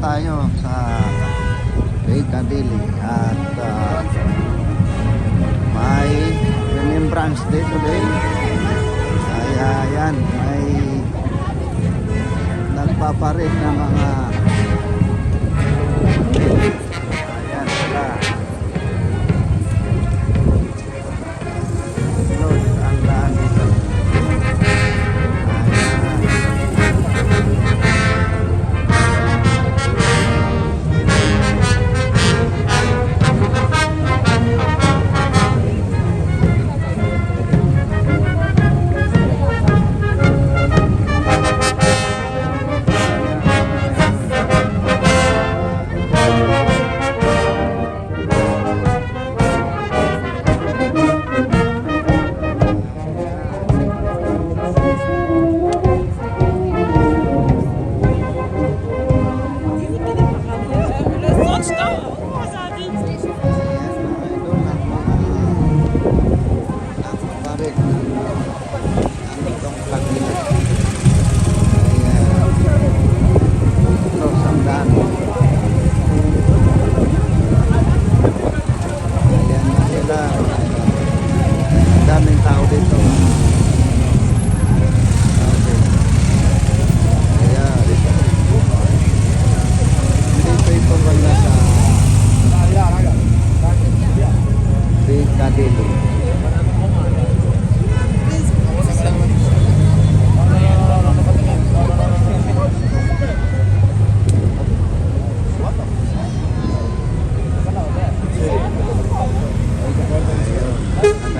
tayo sa Piccadilly at uh, may remembrance day today. Kaya yan, may nagpaparit ng mga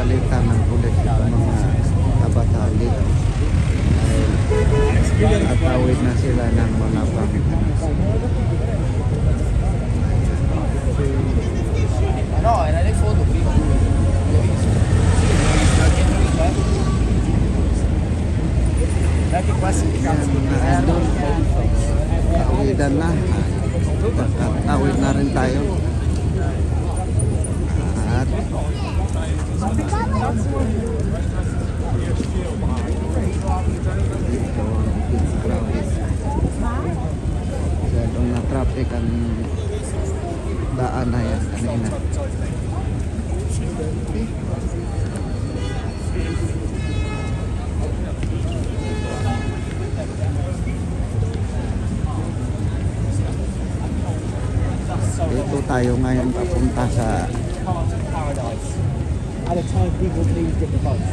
Nagalitan ng pulis yung mga kabataan dito. Dahil natawid na sila ng mga pamitan. No, era le foto prima. Dai che qua si Yan mga idol. Tawidan na. Tawid na rin tayo. At Dito tayo ngayon papunta sa. At a time people please get the boats.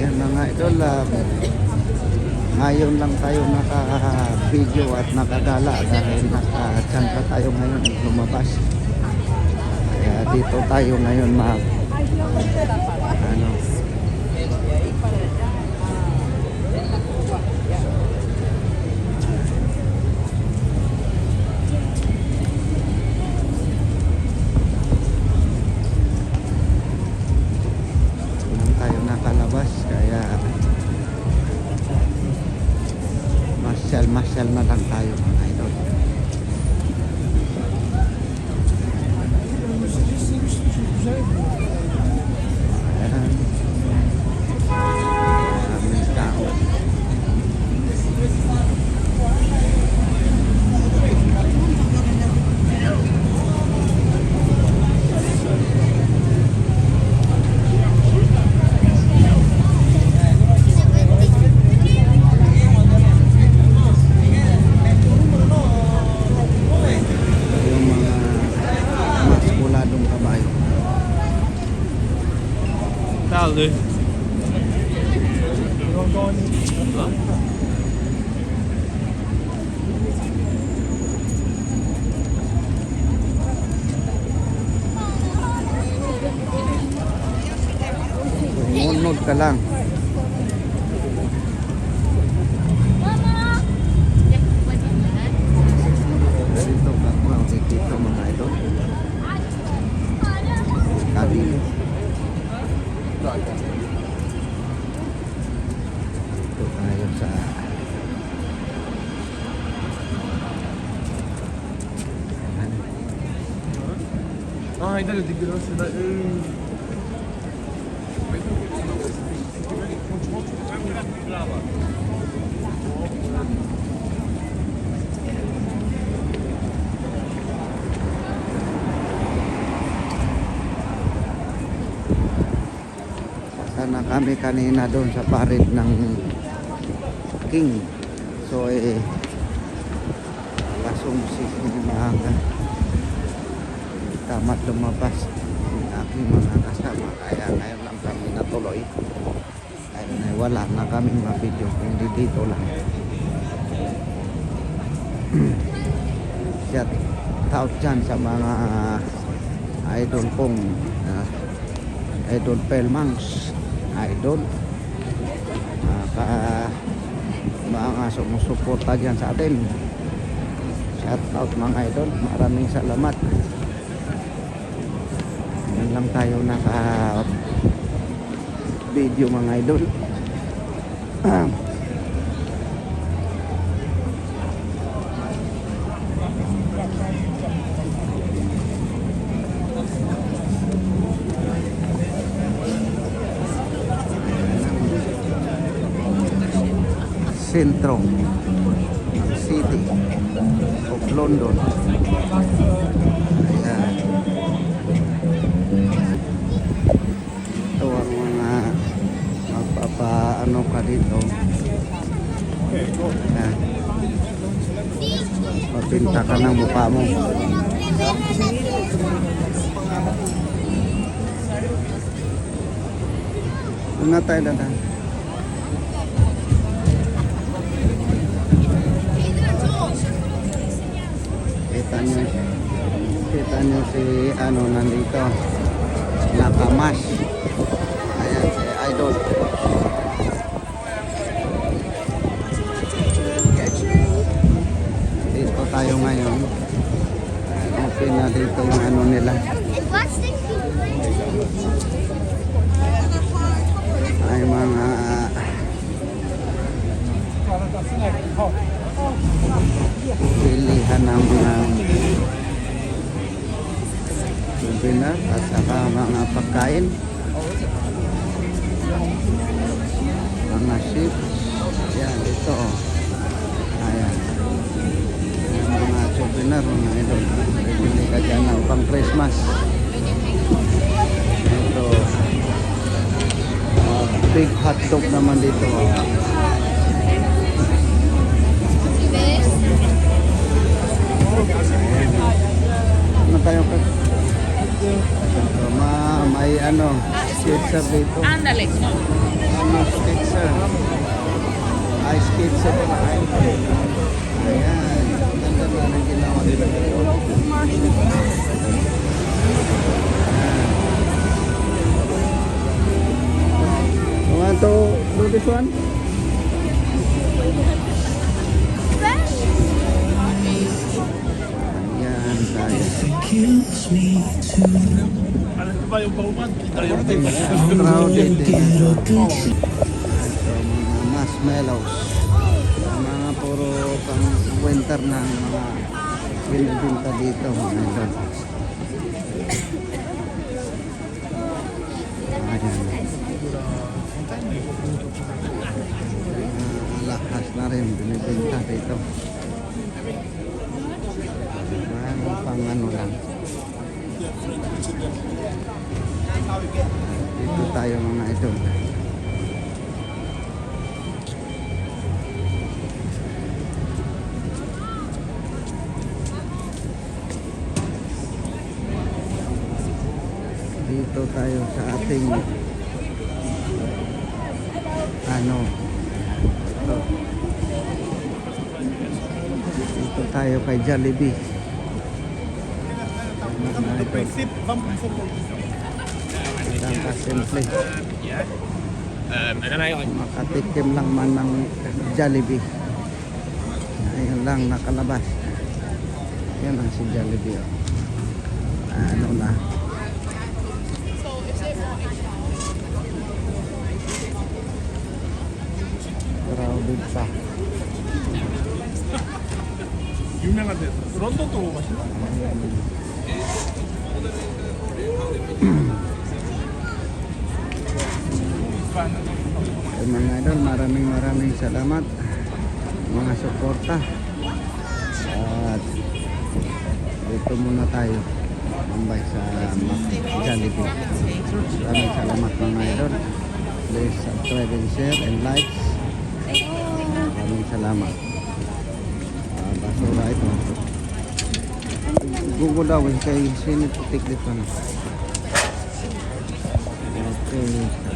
Yan mga idol, ah, ngayon lang tayo naka-video at nakagala dahil naka-changka tayo ngayon lumabas. Kaya dito tayo ngayon mag masyal masyal na lang tayo mga Dale. Sumunod ka lang. Ah, il a le dégueulasse. là. Euh, Sana kami kanina doon sa parid ng King. So eh alas 11 maaga. Tamat lumabas ang aking mga kasama. Kaya ngayon lang kami natuloy. Ayun ay wala na kami mabidyo. Hindi dito lang. Shout out dyan sa mga idol kong ah, idol Pelmangs idol uh, ka, mga sumusuporta dyan sa atin shout out mga idol maraming salamat yan lang tayo naka video mga idol sentro city of London. Ayan. Ka dito. Ayan. Mapinta ka ng mukha mo. Doon na tayo dadaan. Kita nyo, kita nyo si ano nandito. Nakamas. Ayan si Idol. Ngayon. Open na dito yung ano nila. Ay mga pilihan ng mga souvenir at saka mga pagkain mga chips yan ito oh. Souvenir mga idol bibili ka dyan ng pang Christmas ito uh, big hotdog naman dito. Ano tayo ka? So, ma, may ano, pizza dito. Ándale. Ano, pizza. Ice pizza Ayan. Na ng ginawa nila. Ayan. You want to do this one? Ayan tayo. Crowded din. Ito, mga marshmallows. Puro pang winter na mga binibinta dito. Mga. Ayan. Mga lakas na rin binibinta dito. Mga pang ano lang. Dito tayo mga idol. Dito tayo sa ating ano ito. Dito tayo kay Jollibee. Mga idol. Lang ka simple. Makatikim lang man ng Jollibee. Ayun lang nakalabas. Yan ang si Jollibee. Oh. Ano na. Crowded pa. 有名なんでロンドンとマシン Ayan. idol. Maraming maraming salamat. Mga suporta. At dito muna tayo. Mambay sa Mac- Jollibee. Maraming salamat mga idol. Please subscribe and share and likes. Maraming salamat. Ah, basura ito. Google daw kay sinitik dito na. Okay.